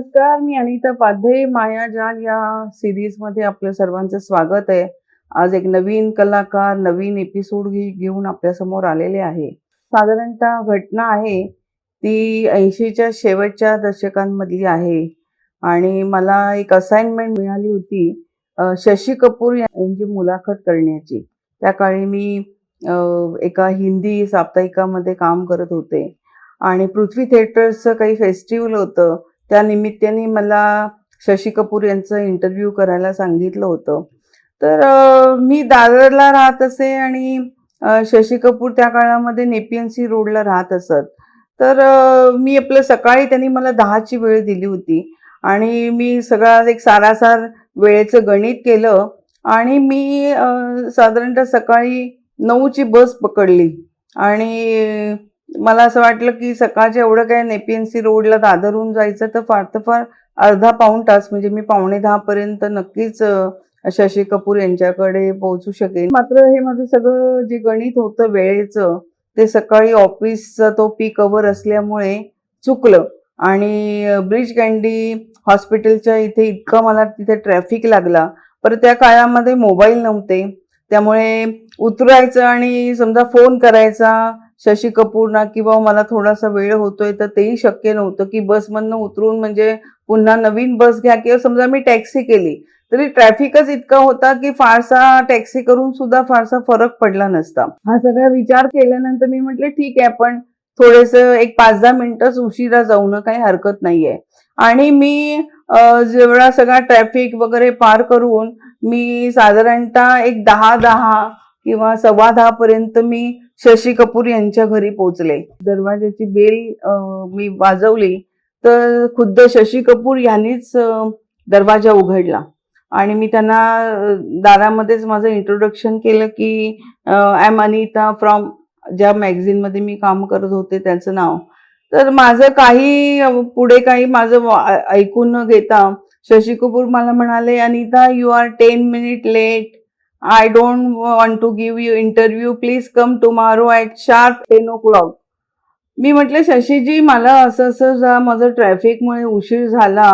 नमस्कार मी अनिता पाध्ये मायाजाल या सिरीजमध्ये आपल्या सर्वांचं स्वागत आहे. आज एक नवीन कलाकार नवीन एपिसोड घेऊन आपल्यासमोर आलेले आहे. साधारणतः घटना आहे ती ऐंशीच्या शेवटच्या दशकांमधली आहे. आणि मला एक असाइनमेंट मिळाली होती शशी कपूर यांची मुलाखत करण्याची. त्या काळी मी एका हिंदी साप्ताहिकामध्ये काम करत होते. आणि पृथ्वी थिएटर्सचं काही फेस्टिवल होतं. त्या निमित्ताने मला शशी कपूर यांचं इंटरव्ह्यू करायला सांगितलं होतं. तर मी दादरला राहत असे आणि शशी कपूर त्या काळामध्ये नेपियन्सी रोडला राहत असत. तर मी आपलं सकाळी त्यांनी मला दहाची वेळ दिली होती आणि मी सगळा एक सारासार वेळेचं गणित केलं आणि मी साधारणतः सकाळी नऊची बस पकडली आणि मला असं वाटलं की सकाळच्या एवढं काय नेपीएनसी रोडला दादरहून जायचं तर फार तर फार अर्धा पाऊण तास म्हणजे मी पावणे दहापर्यंत नक्कीच शशी कपूर यांच्याकडे पोहोचू शकेन. मात्र हे माझं सगळं जे गणित होतं वेळेचं ते सकाळी ऑफिसचा तो पीक अवर असल्यामुळे चुकलं. आणि ब्रिज कँडी हॉस्पिटलच्या इथे इतका मला तिथे ट्रॅफिक लागला. पर त्या काळामध्ये मोबाईल नव्हते. त्यामुळे उतरायचं आणि समजा फोन करायचा शशी कपूरना किंवा मला थोडासा वेळ होतोय तर तेही शक्य नव्हतं की बसमधनं उतरून म्हणजे पुन्हा नवीन बस घ्या किंवा समजा मी टॅक्सी केली तरी ट्रॅफिकच इतका होता की फारसा टॅक्सी करून सुद्धा फारसा फरक पडला नसता. हा सगळा विचार केल्यानंतर मी म्हटलं ठीक आहे पण थोडेस एक पाच दहा मिनिटच उशिरा जाऊन काही हरकत नाहीये. आणि मी जेवढा सगळा ट्रॅफिक वगैरे पार करून मी साधारणतः एक दहा दहा किंवा सव्वा दहा पर्यंत मी शशी कपूर यांच्या घरी पोहोचले. दरवाजाची बेल मी वाजवली तर खुद्द शशी कपूर यांनीच दरवाजा उघडला. आणि मी त्यांना दारामध्येच माझं इंट्रोडक्शन केलं की आय एम अनिता फ्रॉम ज्या मॅगझिनमध्ये मी काम करत होते त्याचं नाव. तर माझं काही पुढे काही माझं ऐकून न घेता शशी कपूर मला म्हणाले Anita you are ten minute late I don't want to give you interview please come tomorrow at sharp ten o'clock मी म्हटलं शशीजी मला असं असं माझं ट्रॅफिकमुळे उशीर झाला.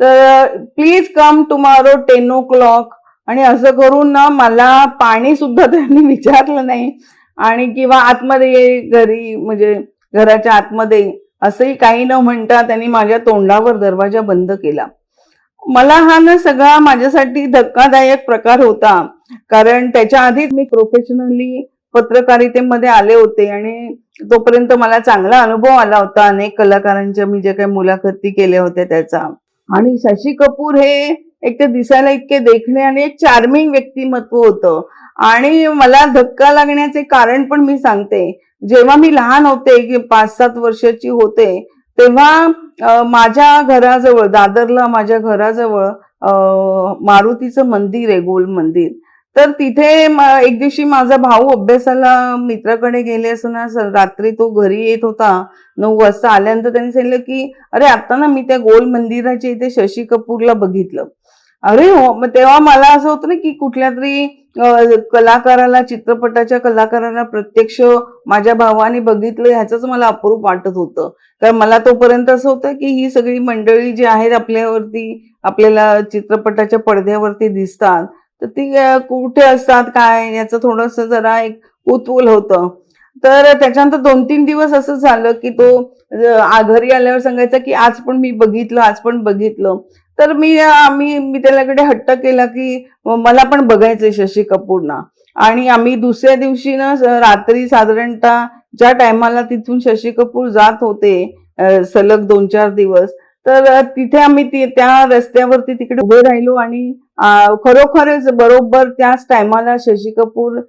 तर please come tomorrow ten o'clock आणि असं करून ना मला पाणी सुद्धा त्यांनी विचारलं नाही. आणि किंवा आतमध्ये ये घरी म्हणजे घराच्या आतमध्ये असंही काही न म्हणता त्यांनी माझ्या तोंडावर दरवाजा बंद केला. मला हा ना सगळा माझ्यासाठी धक्कादायक प्रकार होता. कारण त्याच्या आधीच मी प्रोफेशनली पत्रकारितेमध्ये आले होते आणि तोपर्यंत मला चांगला अनुभव आला होता. अनेक कलाकारांच्या मी जे काही मुलाखती केल्या होत्या त्याचा. आणि शशी कपूर हे एक तर दिसायला इतके देखणे आणि एक चार्मिंग व्यक्तिमत्व होतं. आणि मला धक्का लागण्याचे कारण पण मी सांगते. जेव्हा मी लहान होते की पाच सात वर्षाची होते तेव्हा माझ्या घराजवळ दादरला माझ्या घराजवळ मारुतीचं मंदिर आहे गोल मंदिर. तर तिथे एक दिवशी माझा भाऊ अभ्यासाला मित्राकडे गेले असताना रात्री तो घरी येत होता. नऊ वाजता आल्यानंतर त्यांनी सांगितलं की अरे आता ना मी त्या गोल मंदिराच्या इथे शशी कपूरला बघितलं. अरे हो. मग तेव्हा मला असं होतं ना की कुठल्या तरी कलाकाराला चित्रपटाच्या कलाकाराला प्रत्यक्ष माझ्या भावाने बघितलं ह्याचंच मला अप्रूप वाटत होतं. कारण मला तोपर्यंत असं होतं की ही सगळी मंडळी जी आहेत आपल्यावरती आपल्याला चित्रपटाच्या पडद्यावरती दिसतात तर ती कुठे असतात काय याचं थोडस जरा एक कुतूल होतं. तर त्याच्यानंतर दोन तीन दिवस असं झालं की तो आघारी आल्यावर सांगायचा की आज पण मी बघितलं आज पण बघितलं. तर मी आम्ही मी त्याच्याकडे हट्ट केला की मला पण बघायचंय शशी कपूरना. आणि आम्ही दुसऱ्या दिवशी ना रात्री साधारणतः ज्या टायमाला तिथून शशी कपूर जात होते सलग दोन चार दिवस तर तिथे आम्ही त्या रस्त्यावरती तिकडे उभे राहिलो आणि खरोखरच बरोबर त्याच टायमाला शशी कपूर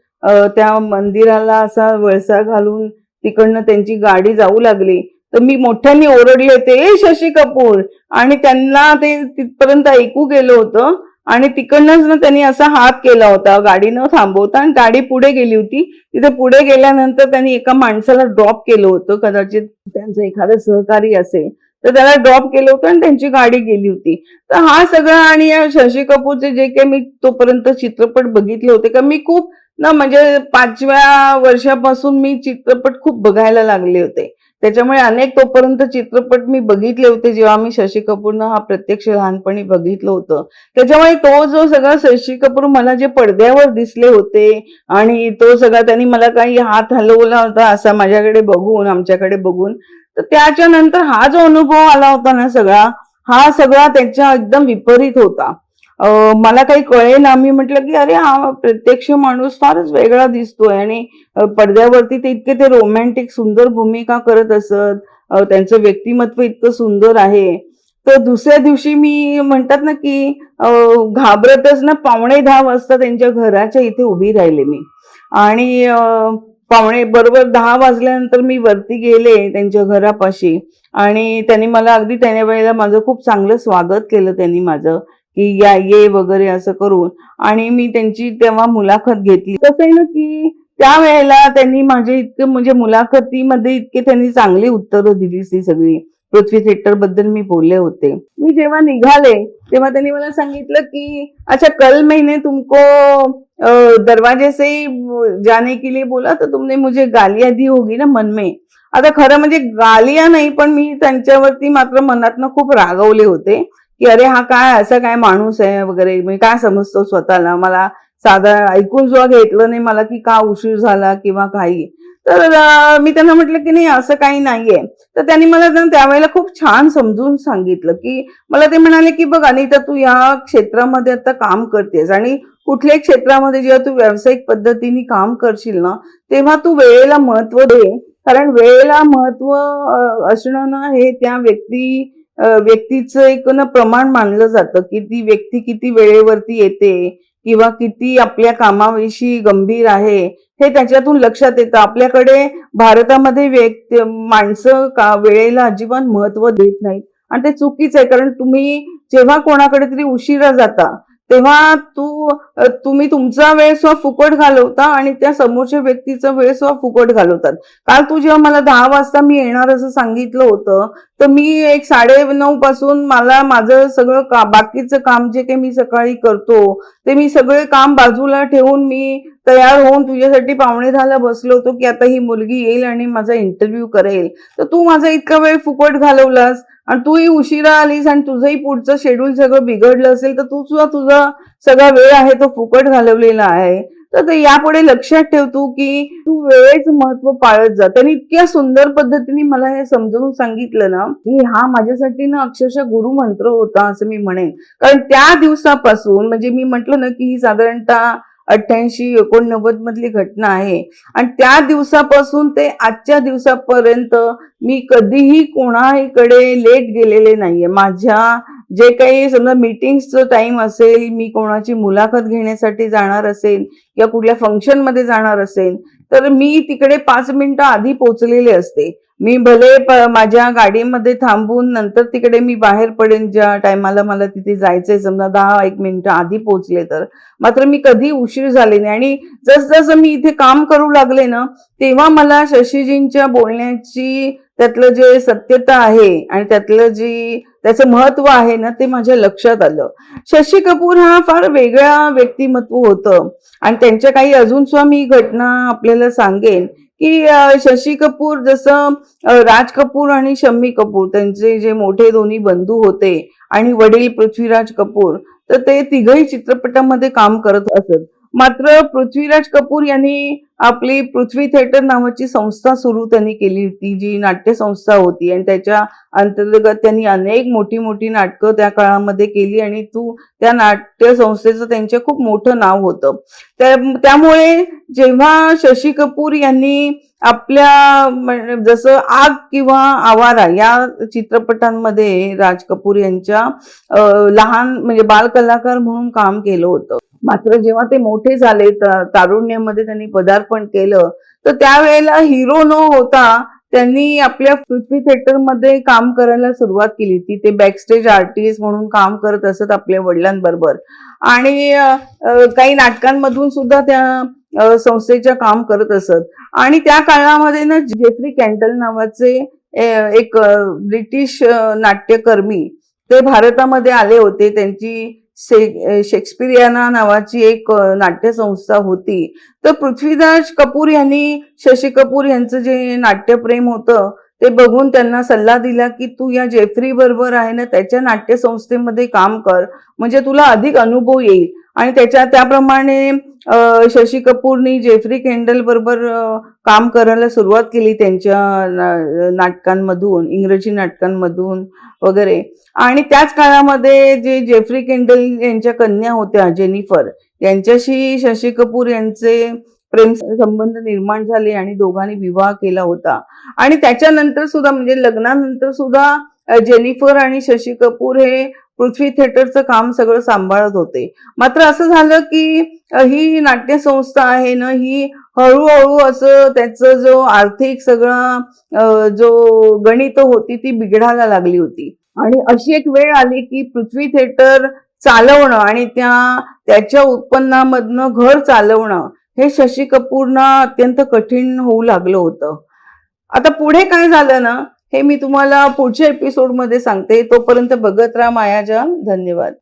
त्या मंदिराला असा वळसा घालून तिकडनं त्यांची गाडी जाऊ लागली. तर मी मोठ्याने ओरडले ते शशी कपूर. आणि त्यांना ते तिथपर्यंत ऐकू गेलं होतं. आणि तिकडनंच ना त्यांनी असा हात केला होता गाडी न थांबवता. आणि गाडी पुढे गेली होती. तिथे पुढे गेल्यानंतर त्यांनी एका माणसाला ड्रॉप केलं होतं. कदाचित त्यांचं एखादं सहकारी असेल. तर त्याला ड्रॉप केलं होतं आणि त्यांची गाडी गेली होती. तर हा सगळा आणि या शशी कपूरचे जे काही मी तोपर्यंत चित्रपट बघितले होते का मी खूप ना म्हणजे पाचव्या वर्षापासून मी चित्रपट खूप बघायला लागले होते. त्याच्यामुळे अनेक तोपर्यंत चित्रपट मी बघितले होते जेव्हा मी शशी कपूरनं हा प्रत्यक्ष लहानपणी बघितलं होतं. त्याच्यामुळे तो जो सगळा शशी कपूर मला जे पडद्यावर दिसले होते आणि तो सगळा त्यांनी मला काही हात हलवला होता असा माझ्याकडे बघून आमच्याकडे बघून तर त्याच्यानंतर हा जो अनुभव आला होता ना सगळा हा सगळा त्याच्या एकदम विपरीत होता. मला काही कळेना. मी म्हटलं की अरे हा प्रत्यक्ष माणूस फारच वेगळा दिसतोय आणि पडद्यावरती ते इतके ते रोमॅन्टिक सुंदर भूमिका करत असत. त्यांचं व्यक्तिमत्व इतकं सुंदर आहे. तर दुसऱ्या दिवशी मी म्हणतात ना की घाबरतच ना पावणे दहा वाजता त्यांच्या घराच्या इथे उभी राहिले मी. आणि पावणे बरोबर दहा वाजल्यानंतर मी वरती गेले त्यांच्या घरापाशी. आणि त्यांनी मला अगदी त्या वेळेला माझं खूप चांगलं स्वागत केलं त्यांनी माझं. की या ये वगैरे असं करून. आणि मी त्यांची तेव्हा मुलाखत घेतली. कसं आहे ना की त्यावेळेला त्यांनी माझे इतकं म्हणजे मुलाखतीमध्ये इतके त्यांनी चांगली उत्तरं दिली ती सगळी. पृथ्वी थिएटरबद्दल मी बोलले होते. मी जेव्हा निघाले तेव्हा त्यांनी मला सांगितलं की अच्छा कल महिने तुमको दरवाजे से जाने के लिए बोला तर तुमने मुझे गालिया दी होगी ना मन में. आता खरं म्हणजे गालिया नाही पण मी त्यांच्यावरती मात्र मनातनं खूप रागवले होते. की अरे हा काय असा काय माणूस आहे वगैरे. मी काय समजतो स्वतःला? मला साधारण ऐकून सुद्धा घेतलं नाही मला की का उशीर झाला किंवा काही. तर मी त्यांना म्हटलं की नाही असं काही नाहीये. तर त्यांनी मला त्यावेळेला खूप छान समजून सांगितलं की मला ते म्हणाले की बघ अनिता तू या क्षेत्रामध्ये आता काम करतेस आणि कुठल्याही क्षेत्रामध्ये जेव्हा तू व्यावसायिक पद्धतीने काम करशील ना तेव्हा तू वेळेला महत्त्व दे. कारण वेळेला महत्त्व असणं ना हे त्या व्यक्ती व्यक्तीचं एक ना प्रमाण मानलं जातं की ती व्यक्ती किती वेळेवरती येते किंवा किती आपल्या कामाविषयी गंभीर आहे हे त्याच्यातून लक्षात येतं. आपल्याकडे भारतामध्ये व्यक्ती माणसं का वेळेला अजिबात महत्त्व देत नाहीत. आणि ते चुकीचं आहे कारण तुम्ही जेव्हा कोणाकडे तरी उशिरा जाता तेव्हा तू तुम्ही तुमचा वेळ सुद्धा फुकट घालवता आणि त्या समोरच्या व्यक्तीचा वेळ सुद्धा फुकट घालवतात. काल तू जेव्हा मला दहा वाजता मी येणार असं सांगितलं होतं तर मी एक साडे नऊ पासून मला माझं सगळं का बाकीचं काम जे काही मी सकाळी करतो ते मी सगळे काम बाजूला ठेवून मी तयार होऊन तुझ्यासाठी पाहुणे झाला बसलो होतो की आता ही मुलगी येईल आणि माझा इंटरव्ह्यू करेल. तर तू माझा इतका वेळ फुकट घालवलास आणि तूही उशिरा आलीस आणि तुझंही पुढचं शेड्यूल सगळं बिघडलं असेल तर तू सुद्धा तुझा सगळा वेळ आहे तो फुकट घालवलेला आहे. तर यापुढे लक्षात ठेव तू की तू वेळेच महत्त्व पाळत जा. त्यांनी इतक्या सुंदर पद्धतीने मला हे समजावून सांगितलं ना की हा माझ्यासाठी ना अक्षरशः गुरुमंत्र होता असं मी म्हणेन. कारण त्या दिवसापासून म्हणजे मी म्हंटल ना की ही साधारणतः अठ्ठ्याऐंशी एकोणनव्वद मधली घटना आहे. आणि त्या दिवसापासून ते आजच्या दिवसापर्यंत मी कधीही कोणाकडे लेट गेलेले नाहीये. माझ्या जे काही समजा मीटिंग्सचं टाइम असेल मी कोणाची मुलाखत घेण्यासाठी जाणार असेल किंवा कुठल्या फंक्शनमध्ये जाणार असेल तर मी तिकडे पाच मिनिटं आधी पोहोचलेले असते. मी भले माझ्या गाडीमध्ये थांबून नंतर तिकडे मी बाहेर पडेन ज्या टायमाला मला तिथे जायचंय समजा दहा एक मिनिटं आधी पोहोचले तर. मात्र मी कधी उशीर झाले नाही. आणि जसजसं मी इथे काम करू लागले ना तेव्हा मला शशीजींच्या बोलण्याची त्यातलं जे सत्यता आहे आणि त्यातलं जी त्याचं महत्त्व आहे ना ते माझ्या लक्षात आलं. शशी कपूर हा फार वेगळा व्यक्तिमत्व होतं. आणि त्यांच्या काही अजून सुद्धा मी घटना आपल्याला सांगेन. की शशी कपूर जसं राज कपूर आणि शम्मी कपूर त्यांचे जे मोठे दोन्ही बंधू होते आणि वडील पृथ्वीराज कपूर तर ते तिघही चित्रपटामध्ये काम करत असत. मात्र पृथ्वीराज कपूर यांनी आपली पृथ्वी थिएटर नावाची संस्था सुरू त्यांनी केली होती जी नाट्य संस्था होती. आणि त्याच्या अंतर्गत त्यांनी अनेक मोठी मोठी नाटकं त्या काळामध्ये केली आणि तू त्या नाट्य संस्थेचं खूप मोठं नाव होतं. त्यामुळे जेव्हा शशी कपूर यांनी आपल्या जसं आग किंवा आवारा या चित्रपटांमध्ये राज कपूर यांच्या लहान म्हणजे बालकलाकार म्हणून काम केलं होतं. मात्र जेव्हा ते मोठे झाले तारुण्यामध्ये त्यांनी पदार्पण केलं तर त्यावेळेला हिरो न होता त्यांनी आपल्या पृथ्वी थिएटरमध्ये काम करायला सुरुवात केली. ती ते बॅकस्टेज आर्टिस्ट म्हणून काम करत असत आपल्या वडिलांबरोबर. आणि काही नाटकांमधून सुद्धा त्या संस्थेच्या काम करत असत. आणि त्या काळामध्ये ना जेफ्री कॅन्टल नावाचे एक ब्रिटिश नाट्यकर्मी ते भारतामध्ये आले होते. त्यांची शे शेक्सपिरियाना नावाची एक नाट्यसंस्था होती. तर पृथ्वीराज कपूर यांनी शशी कपूर यांचं जे नाट्यप्रेम होतं ते बघून त्यांना सल्ला दिला की तू या जेफ्री बरोबर आहे ना त्याच्या नाट्यसंस्थेमध्ये काम कर. म्हणजे तुला अधिक अनुभव येईल. आणि त्याच्या त्याप्रमाणे शशी कपूरनी जेफ्री केंडल बरोबर काम करायला सुरुवात केली त्यांच्या नाटकांमधून इंग्रजी नाटकांमधून वगैरे. आणि त्याच काळामध्ये जे जेफ्री केंडल यांच्या कन्या होत्या जेनिफर यांच्याशी शशी कपूर यांचे प्रेम संबंध निर्माण झाले आणि दोघांनी विवाह केला होता. आणि त्याच्यानंतर सुद्धा म्हणजे लग्नानंतर सुद्धा जेनिफर आणि शशी कपूर हे पृथ्वी थिएटरचं काम सगळं सांभाळत होते. मात्र असं झालं की ही नाट्यसंस्था आहे ना ही हळूहळू असं त्याचं जो आर्थिक सगळं जो गणित होती ती बिघडायला लागली होती. आणि अशी एक वेळ आली की पृथ्वी थिएटर चालवणं आणि त्या त्याच्या उत्पन्नामधनं घर चालवणं हे शशी कपूरना अत्यंत कठीण होऊ लागलं होतं. आता पुढे काय झालं ना हे मी तुम्हाला पुढच्या एपिसोडमध्ये सांगते. तोपर्यंत बघत राहा मायाजाल धन्यवाद.